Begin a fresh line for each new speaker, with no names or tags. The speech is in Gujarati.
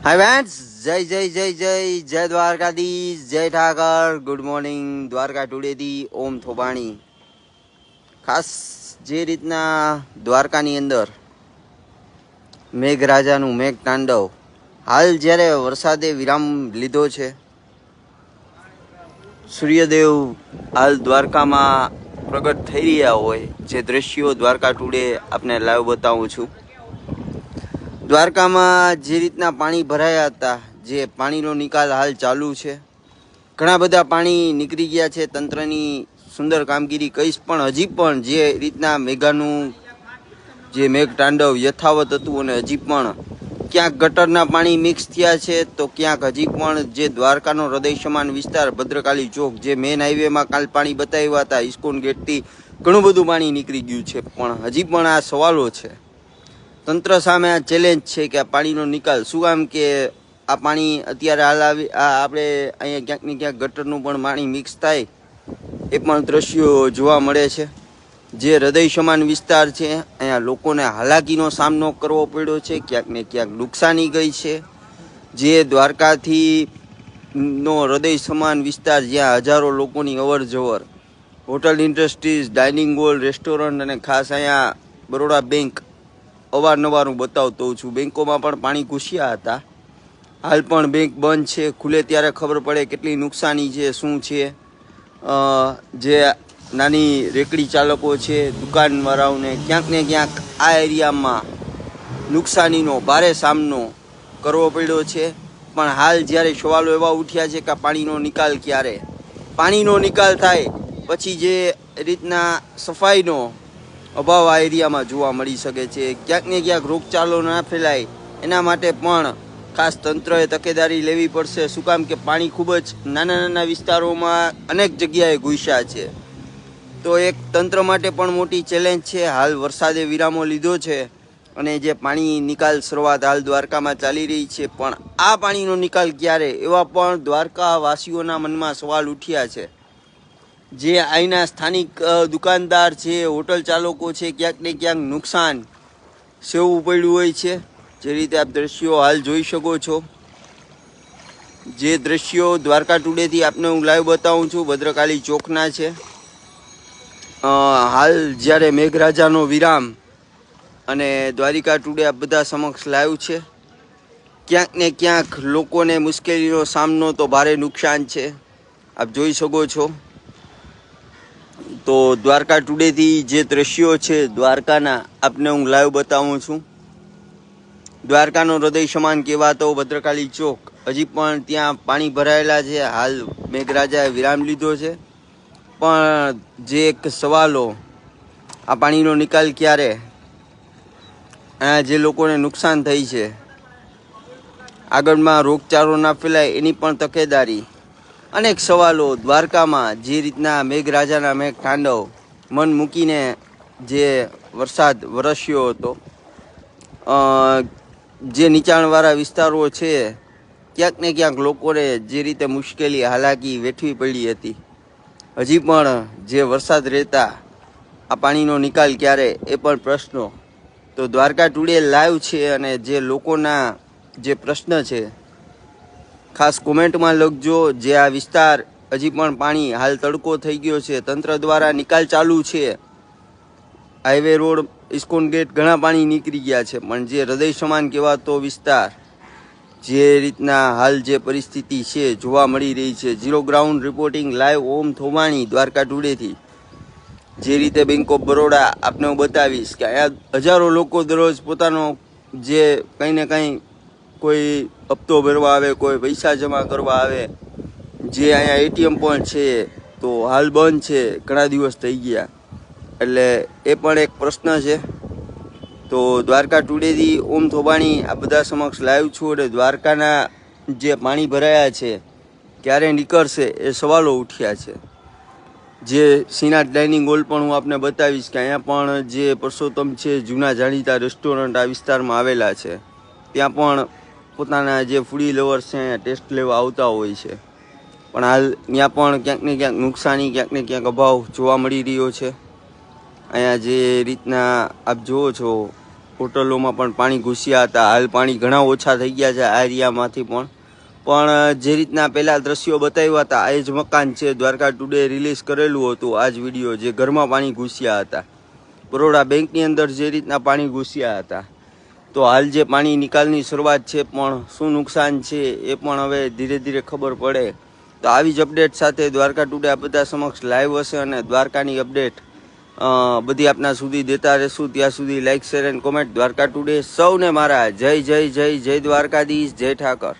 હાય ફ્રેન્ડ્સ જય જય જય જય જય દ્વારકાધીશ જય ઠાકર ગુડ મોર્નિંગ દ્વારકા ટુડેથી ઓમ થોબાણી ખાસ જે રીતના દ્વારકાની અંદર મેઘરાજાનું મેઘ તાંડવ હાલ જ્યારે વરસાદે વિરામ લીધો છે સૂર્યદેવ હાલ દ્વારકામાં પ્રગટ થઈ રહ્યા હોય જે દ્રશ્યો દ્વારકા ટુડે આપને લાઈવ બતાવું છું દ્વારકામાં જે રીતના પાણી ભરાયા હતા, જે પાણીનો નિકાલ હાલ ચાલુ છે. ઘણા બધા પાણી નીકળી ગયા છે. તંત્રની સુંદર કામગીરી કહીશ, પણ હજી પણ જે રીતના મેઘાનું જે મેઘ તાંડવ યથાવત હતું અને હજી પણ ક્યાંક ગટરના પાણી મિક્સ થયા છે, તો ક્યાંક હજી પણ જે દ્વારકાનો હૃદય સમાન વિસ્તાર, ભદ્રકાલી ચોક, જે મેન હાઈવેમાં કાલ પાણી બતાવ્યા હતા ઇસ્કોન ગેટથી ઘણું બધું પાણી નીકળી ગયું છે. પણ હજી પણ આ સવાલો છે. તંત્ર સામે આ ચેલેન્જ છે કે આ પાણીનો નિકાલ. શું આમ કે આ પાણી અત્યારે હાલ આવી આપણે અહીંયા ક્યાંક ને ક્યાંક ગટરનું પણ પાણી મિક્સ થાય એ પણ દ્રશ્યો જોવા મળે છે. જે હૃદય સમાન વિસ્તાર છે, અહીંયા લોકોને હાલાકીનો સામનો કરવો પડ્યો છે, ક્યાંક ને ક્યાંક નુકસાની ગઈ છે. જે દ્વારકાથી નો હૃદય સમાન વિસ્તાર જ્યાં હજારો લોકોની અવર જવર hotel industries dining hall restaurant અને ખાસ અહીંયા બરોડા બેંક અવારનવાર હું બતાવતો છું. બેન્કોમાં પણ પાણી ઘૂસ્યા હતા. હાલ પણ બેંક બંધ છે. ખુલે ત્યારે ખબર પડે કેટલી નુકસાની છે, શું છે. જે નાની રેકડી ચાલકો છે, દુકાનવાળાઓને ક્યાંક ને ક્યાંક આ એરિયામાં નુકસાનીનો ભારે સામનો કરવો પડ્યો છે. પણ હાલ જ્યારે સવાલો એવા ઉઠ્યા છે કે પાણીનો નિકાલ ક્યારે? પાણીનો નિકાલ થાય, પછી જે રીતના સફાઈનો અભાવ આ એરિયામાં જોવા મળી શકે છે. ક્યાંક ને ક્યાંક રોગચાળો ના ફેલાય. એના માટે પણ ખાસ તંત્રએ તકેદારી લેવી પડશે. શું કામ કે પાણી ખૂબ જ નાના નાના વિસ્તારોમાં અનેક જગ્યાએ ઘૂસ્યા છે. તો એક તંત્ર માટે પણ મોટી ચેલેન્જ છે. હાલ વરસાદે વિરામો લીધો છે અને જે પાણી નિકાલ શરૂઆત હાલ દ્વારકામાં ચાલી રહી છે. પણ આ પાણીનો નિકાલ ક્યારે? એવા પણ દ્વારકાવાસીઓના મનમાં સવાલ ઉઠ્યા છે. જે અહીંના સ્થાનિક દુકાનદાર છે, હોટલ ચાલકો છે, ક્યાંક ને ક્યાંક નુકસાન સેવું પડ્યું હોય છે. જે રીતે આપ દ્રશ્યો હાલ જોઈ શકો છો. જે દ્રશ્યો દ્વારકા ટુડેથી આપને હું લાઈવ બતાવું છું. ભદ્રકાળી ચોકના છે. હાલ જ્યારે મેઘરાજાનો વિરામ અને દ્વારિકા ટુડે આ બધા સમક્ષ લાઈવ છે. ક્યાંક ને ક્યાંક લોકોને મુશ્કેલીનો સામનો તો ભારે નુકસાન છે. આપ જોઈ શકો છો. તો દ્વારકા ટુડેથી જે દ્રશ્યો છે દ્વારકાના, આપને હું લાઈવ બતાવું છું. દ્વારકાનો હૃદય સમાન કહેવાતો ભદ્રકાળી ચોક. હજી પણ ત્યાં પાણી ભરાયેલા છે. હાલ મેઘરાજાએ વિરામ લીધો છે. પણ જે એક સવાલો, આ પાણીનો નિકાલ ક્યારે? આ જે લોકોને નુકસાન થઈ છે. આગળમાં રોગચાળો ના ફેલાય એની પણ તકેદારી. અનેક સવાલો દ્વારકામાં જે રીતના મેઘરાજાના મેઘ તાંડવ મન મૂકીને જે વરસાદ વરસ્યો હતો જે નીચાણવાળા વિસ્તારો છે, ક્યાંક ને ક્યાંક લોકોને જે રીતે મુશ્કેલી હાલાકી વેઠવી પડી હતી. હજી પણ જે વરસાદ રહેતા, આ પાણીનો નિકાલ ક્યારે એ પણ પ્રશ્નો. તો દ્વારકા ટુડે લાઈવ છે અને જે લોકોના જે પ્રશ્ન છે ખાસ કોમેન્ટમાં લખજો જે આ વિસ્તાર હજી પણ પાણી હાલ તડકો થઈ ગયો છે. તંત્ર દ્વારા નિકાલ ચાલુ છે. હાઈવે રોડ ઇસ્કોન ગેટ ઘણા પાણી નીકળી ગયા છે, પણ જે હૃદય સમાન કહેવાતો વિસ્તાર, જે રીતના હાલ જે પરિસ્થિતિ છે, જોવા મળી રહી છે. Zero ground reporting live Om Thomani Dwarka ટુડેથી જે રીતે બેંક ઓફ બરોડા આપને હું બતાવીશ કે અહીંયા હજારો લોકો દરરોજ પોતાનો જે કંઈ ને કંઈ કોઈ હપ્તો ભરવા આવે, કોઈ પૈસા જમા કરવા આવે, જે અહીંયા એટીએમ પણ છે, તો હાલ બંધ છે, ઘણા દિવસ થઈ ગયા. એટલે એ પણ એક પ્રશ્ન છે. તો દ્વારકા ટુડેથી ઓમ થોબાણી આ બધા સમક્ષ લાઈવ છું અને દ્વારકાના જે પાણી ભરાયા છે, ક્યારે નીકળશે એ સવાલો ઉઠ્યા છે. જે શ્રીનાથ ડાઇનિંગ હોલ પણ હું આપને બતાવીશ કે અહીંયા પણ જે પરસોત્તમ છે, જૂના જાણીતા રેસ્ટોરન્ટ આ વિસ્તારમાં આવેલા છે. ત્યાં પણ પોતાના જે ફૂડી લવર્સ છે ટેસ્ટ લેવા આવતા હોય છે. પણ હાલ ત્યાં પણ ક્યાંક ને ક્યાંક નુકસાની, ક્યાંક ને ક્યાંક અભાવ જોવા મળી રહ્યો છે. અહીંયા જે રીતના આપ જુઓ છો, હોટલોમાં પણ પાણી ઘૂસ્યા હતા. હાલ પાણી ઘણા ઓછા થઈ ગયા છે આ એરિયામાંથી પણ. પણ, જે રીતના પહેલાં દ્રશ્યો બતાવ્યા હતા, આ જ મકાન છે, દ્વારકા ટુડે રિલીઝ કરેલું હતું. આ જ વીડિયો જે ઘરમાં પાણી ઘૂસ્યા હતા. બરોડા બેંકની અંદર જે રીતના પાણી ઘૂસ્યા હતા. તો હાલ જે પાણી નિકાલની શરૂઆત છે પણ શું નુકસાન છે એ પણ હવે ધીરે ધીરે ખબર પડે. તો આવી જ અપડેટ સાથે દ્વારકા ટુડે આ બધા સમક્ષ લાઈવ હશે અને દ્વારકાની અપડેટ બધી આપના સુધી દેતા રહેશું. ત્યાં સુધી like share and comment Dwarka today. સૌને મારા જય જય જય જય દ્વારકાધીશ. જય ઠાકર.